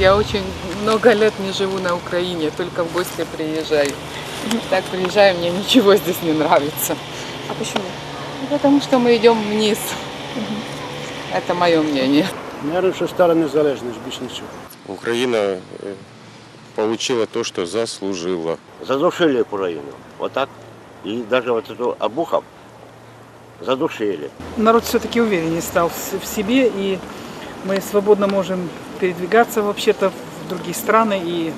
Я очень много лет не живу на Украине, только в гости приезжаю. Так приезжаю, мне ничего здесь не нравится. А почему? Ну, Потому что мы идем вниз. Это мое мнение. Наверное, що стара незалежність, більш нічого. Украина э, получила то, что заслужила. задушили Украину. Вот так. И даже вот эту Абухов задушили. народ все-таки увереннее стал в в себе, и мы свободно можем передвигаться вообще-то в другие страны и,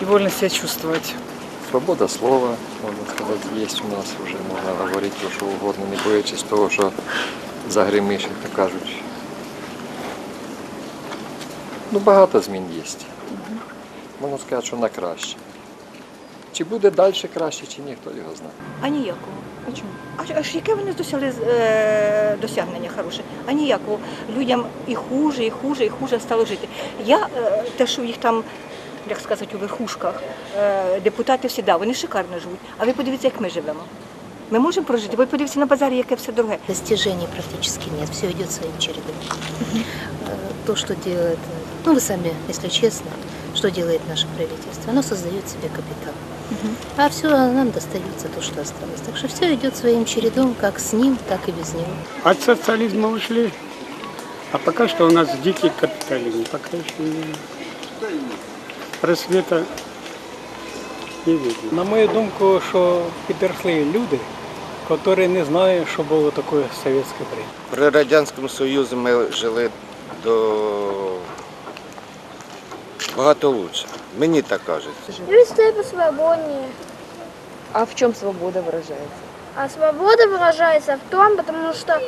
и вольно себя чувствовать. Свобода слова, можна сказати, є у нас вже можна говорити про що угодно, не боячись того, що загримиш, як то кажуть. Ну, багато змін є. Можна сказати, що на краще. Чи буде далі краще, чи ні, хто його знає. А ніякого. А чому? А, аж яке вони досягли е, досягнення хороше? А ніякого. Людям і хуже, і хуже, і хуже стало жити. Я е, те, що їх там, як сказати, у верхушках, е, депутати всі, да, вони шикарно живуть. А ви подивіться, як ми живемо. Ми можемо прожити. Ви подивіться на базарі, яке все дороге. Достижений практически нет, все идет своим чередом. Э, То, что делает, э, ну вы сами, если честно, что делает наше правительство, оно создает себе капитал. А все нам достается то, что осталось. Так что все идет своим чередом, как с ним, так и без него. От социализма ушли, а пока что у нас дикий капитализм. Пока еще не... просвета не видно. На мою думку, що підросли люди, які не знають, що було таке совєтське время. При Радянському Союзі ми жили до багато лучше. Мені так кажеться. Люди стали посвободнее. А в чому свобода виражається? А свобода выражается в том, потому что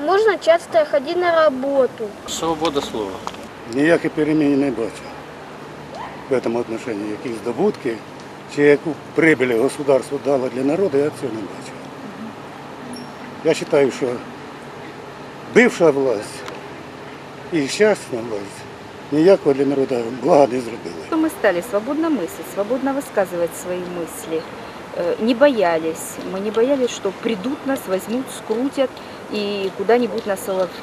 можно часто ходить на работу. Свобода слова. Ніяких перемін не бачу в цьому отношении. Які здобутки чи яку прибыль государство дало для народу, я цього не бачу. Я вважаю, що бивша власть і щасна власть ніякого для народу блага не зробили. Мы стали свободно мыслить, свободно высказывать свои мысли. Э, Не боялись. Мы не боялись, что придут нас, возьмут, скрутят и куда-нибудь на соловки.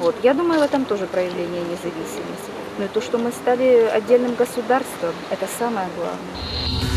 Вот. Я думаю, в этом тоже проявление независимости. Ну и то, что мы стали отдельным государством, это самое главное.